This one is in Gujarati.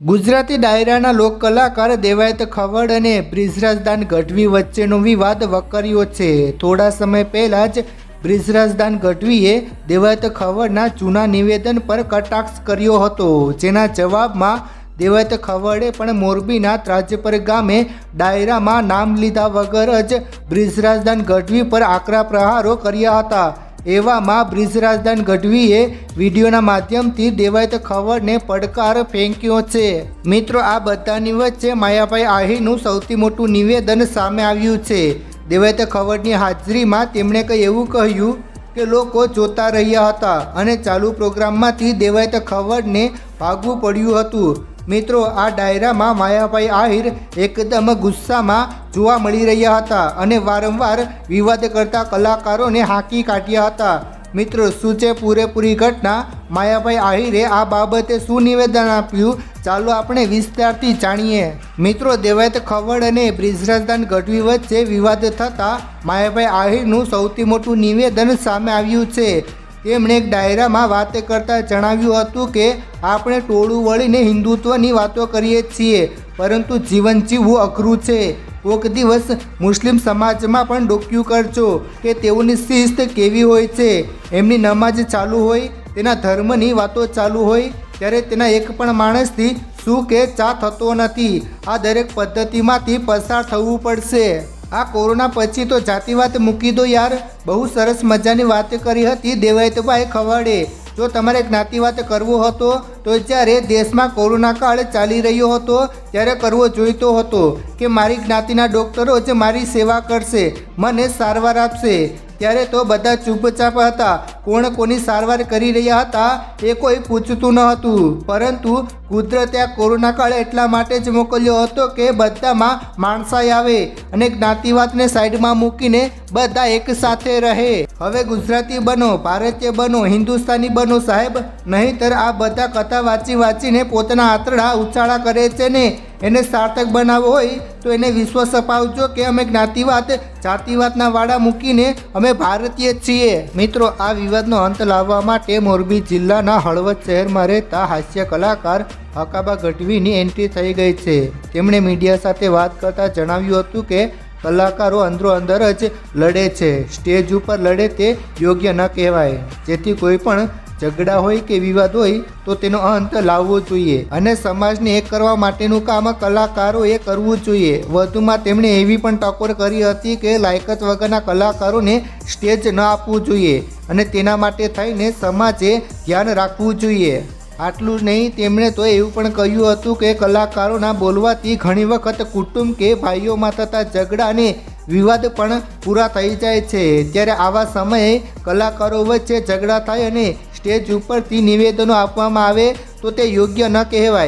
ગુજરાતી ડાયરાના લોક કલાકાર દેવાયત ખવડ અને બ્રિજરાજદાન ગઢવી વચ્ચેનો વિવાદ વકર્યો છે. થોડા સમય પહેલાં જ બ્રિજરાજદાન ગઢવીએ દેવાયત ખવડના જૂના નિવેદન પર કટાક્ષ કર્યો હતો, જેના જવાબમાં દેવાયત ખવડે પણ મોરબીના ત્રાજપર ગામે ડાયરામાં નામ લીધા વગર જ બ્રિજરાજદાન ગઢવી પર આકરા પ્રહારો કર્યા હતા. એવામાં બ્રિજરાજદાન ગઢવીએ વિડીયોના માધ્યમથી દેવાયત ખવડને પડકાર ફેંક્યો છે. મિત્રો, આ બધાની વચ્ચે માયાભાઈ આહીરનું સૌથી મોટું નિવેદન સામે આવ્યું છે. દેવાયત ખવડની હાજરીમાં તેમણે કંઈ એવું કહ્યું કે લોકો જોતા રહ્યા હતા અને ચાલુ પ્રોગ્રામમાંથી દેવાયત ખવડને ભાગવું પડ્યું હતું. મિત્રો, આ ડાયરામાં માયાભાઈ આહિર એકદમ ગુસ્સામાં જોવા મળી રહ્યા હતા અને વારંવાર વિવાદ કરતા કલાકારોને હાંકી કાઢ્યા હતા. મિત્રો, શું છે પૂરેપૂરી ઘટના? માયાભાઈ આહિરે આ બાબતે શું નિવેદન આપ્યું? ચાલો આપણે વિસ્તારથી જાણીએ. મિત્રો, દેવાયત ખવડ અને બ્રિજરાજદાન ગઢવી વચ્ચે વિવાદ થતાં માયાભાઈ આહિરનું સૌથી મોટું નિવેદન સામે આવ્યું છે. તેમણે એક ડાયરામાં વાત કરતાં જણાવ્યું હતું કે, આપણે ટોળું વળીને હિન્દુત્વની વાતો કરીએ છીએ, પરંતુ જીવન જીવવું અઘરું છે. કોઈક દિવસ મુસ્લિમ સમાજમાં પણ ડોક્યું કરજો કે તેઓની શિસ્ત કેવી હોય છે. એમની નમાજ ચાલુ હોય, તેના ધર્મની વાતો ચાલુ હોય, ત્યારે તેના એક પણ માણસથી શું કે ચા થતો નથી. આ દરેક પદ્ધતિમાંથી પસાર થવું પડશે. આ કોરોના પછી તો જાતિવાત મૂકી દો યાર. બહુ સરસ મજાની વાત કરી હતી દેવાયતભાઈ ખવાડે. જો તમારે જ્ઞાતિવાત કરવો હતો, તો જ્યારે દેશમાં કોરોના કાળ ચાલી રહ્યો હતો, ત્યારે કરવો જોઈતો હતો કે મારી જ્ઞાતિના ડૉક્ટરો જ મારી સેવા કરશે, મને સારવાર આપશે. ત્યારે તો બધા ચૂપચાપ હતા. કોણ કોની સારવાર કરી રહ્યા હતા એ કોઈ પૂછતું ન હતું. પરંતુ કુદરતે આ કોરોના કાળ એટલા માટે જ મોકલ્યો હતો કે બધામાં માણસાઈ આવે અને જ્ઞાતિવાતને સાઈડમાં મૂકીને બધા એક સાથે રહે. હવે ગુજરાતી બનો, ભારતીય બનો, હિન્દુસ્તાની બનો સાહેબ. નહીંતર આ બધા કથા વાંચી વાંચીને પોતાના આંતરડા ઉછાળા કરે છે ને. એને સાર્થક બનાવવો હોય તો એને વિશ્વાસ અપાવજો કે અમે જ્ઞાતિવાદ, જાતિવાદના વાડા મૂકીને અમે ભારતીય છીએ. મિત્રો, આ વિવાદનો અંત લાવવા માટે મોરબી જિલ્લાના હળવદ શહેરમાં રહેતા હાસ્ય કલાકાર હકાબા ગઢવીની એન્ટ્રી થઈ ગઈ છે. તેમણે મીડિયા સાથે વાત કરતાં જણાવ્યું હતું કે કલાકારો અંદરો અંદર જ લડે છે. સ્ટેજ ઉપર લડે તે યોગ્ય ન કહેવાય. જેથી કોઈ પણ ઝઘડા હોય કે વિવાદ હોય, તો તેનો અંત લાવવો જોઈએ. અને સમાજને એક કરવા માટેનું કામ કલાકારોએ કરવું જોઈએ. વધુમાં તેમણે એવી પણ ટકોર કરી હતી કે લાયકત વગરના કલાકારોને સ્ટેજ ન આપવું જોઈએ અને તેના માટે થઈને સમાજે ધ્યાન રાખવું જોઈએ. આટલું જ નહીં, તેમણે તો એવું પણ કહ્યું હતું કે કલાકારોના બોલવાથી ઘણી વખત કુટુંબ કે ભાઈઓમાં થતા ઝઘડા અને વિવાદ પણ પૂરા થઈ જાય છે. ત્યારે આવા સમયે કલાકારો વચ્ચે ઝઘડા થાય અને સ્ટેજ ઉપરથી નિવેદનો આપવામાં આવે તો તે યોગ્ય ન કહેવાય.